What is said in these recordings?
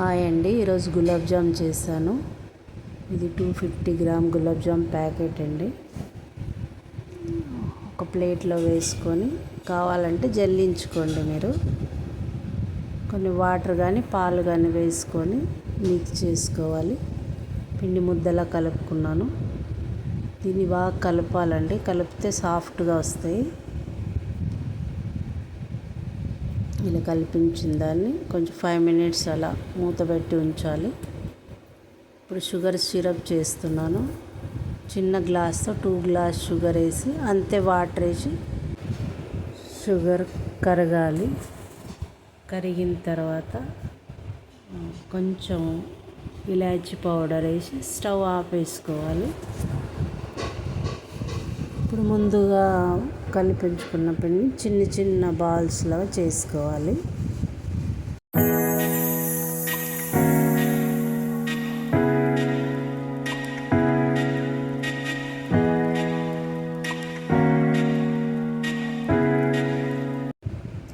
Hi అండి. ఈరోజు గులాబ్ జామ్ చేశాను. ఇది two fifty gram gulab jam packet అండి. ఒక ప్లేట్లో వేసుకొని కావాలంటే జల్లించుకోండి మీరు. కొన్ని వాటర్ కానీ పాలు కానీ వేసుకొని మిక్స్ చేసుకోవాలి. పిండి ముద్దలా కలుపుకున్నాను. దీన్ని బాగా కలపాలండి. కలిపితే సాఫ్ట్గా వస్తాయి. ఇలా కల్పించిన దాన్ని కొంచెం ఫైవ్ మినిట్స్ అలా మూత పెట్టి ఉంచాలి. ఇప్పుడు షుగర్ సిరప్ చేస్తున్నాను. చిన్న గ్లాస్తో టూ గ్లాస్ షుగర్ వేసి అంతే వాటర్ వేసి షుగర్ కరగాలి. కరిగిన తర్వాత కొంచెం ఇలాచి పౌడర్ వేసి స్టవ్ ఆపేసుకోవాలి ఇప్పుడు ముందుగా కలిపించుకున్న పిండి చిన్న చిన్న బాల్స్ లాగా చేసుకోవాలి.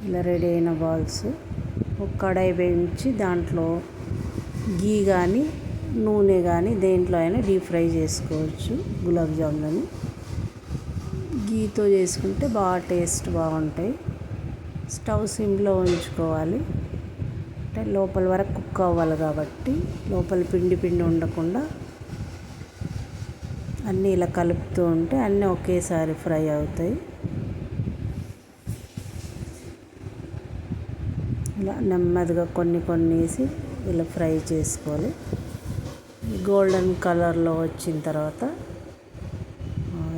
ఇలా రెడీ అయిన బాల్స్ ఒక కడాయి వేయించి దాంట్లో గీ కానీ నూనె కానీ దేంట్లో అయినా డీప్ ఫ్రై చేసుకోవచ్చు గులాబ్ జాములని. గీతో చేసుకుంటే బాగా టేస్ట్ బాగుంటాయి. స్టవ్ సిమ్లో ఉంచుకోవాలి. అంటే లోపల వరకు కుక్ అవ్వాలి కాబట్టి లోపల పిండి పిండి ఉండకుండా అన్నీ ఇలా కలుపుతూ ఉంటే అన్నీ ఒకేసారి ఫ్రై అవుతాయి. ఇలా నెమ్మదిగా కొన్ని కొన్ని వేసి ఇలా ఫ్రై చేసుకోవాలి. గోల్డెన్ కలర్లో వచ్చిన తర్వాత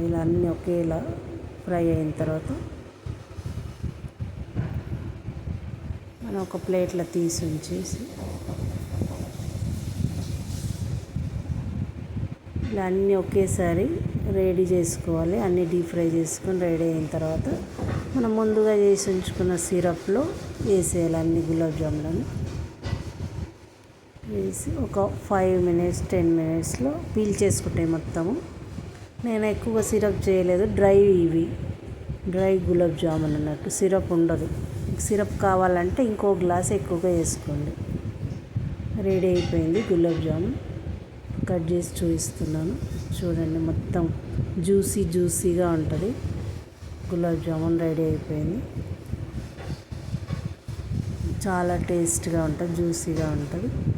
ఇలా అన్నీ ఒకేలా ఫ్రై అయిన తర్వాత మనం ఒక ప్లేట్లో తీసి ఉంచేసి ఇలా అన్నీ ఒకేసారి రెడీ చేసుకోవాలి. అన్నీ డీప్ ఫ్రై చేసుకొని రెడీ అయిన తర్వాత మనం ముందుగా చేసి ఉంచుకున్న సిరప్లో వేసేయాలి అన్ని గులాబ్ జాములను. వేసి ఒక ఫైవ్ మినిట్స్ టెన్ మినిట్స్లో పీల్ చేసుకుంటాయి మొత్తము నేను ఎక్కువ సిరప్ చేయలేదు. డ్రై ఇవి. డ్రై గులాబ్ జామున్ అన్నట్టు. సిరప్ ఉండదు. సిరప్ కావాలంటే ఇంకో గ్లాస్ ఎక్కువగా వేసుకోండి. రెడీ అయిపోయింది గులాబ్ జామున్. కట్ చేసి చూపిస్తున్నాను. చూడండి మొత్తం జ్యూసీ జ్యూసీగా ఉంటుంది. గులాబ్ జామున్ రెడీ అయిపోయింది. చాలా టేస్ట్గా ఉంటుంది జ్యూసీగా ఉంటుంది.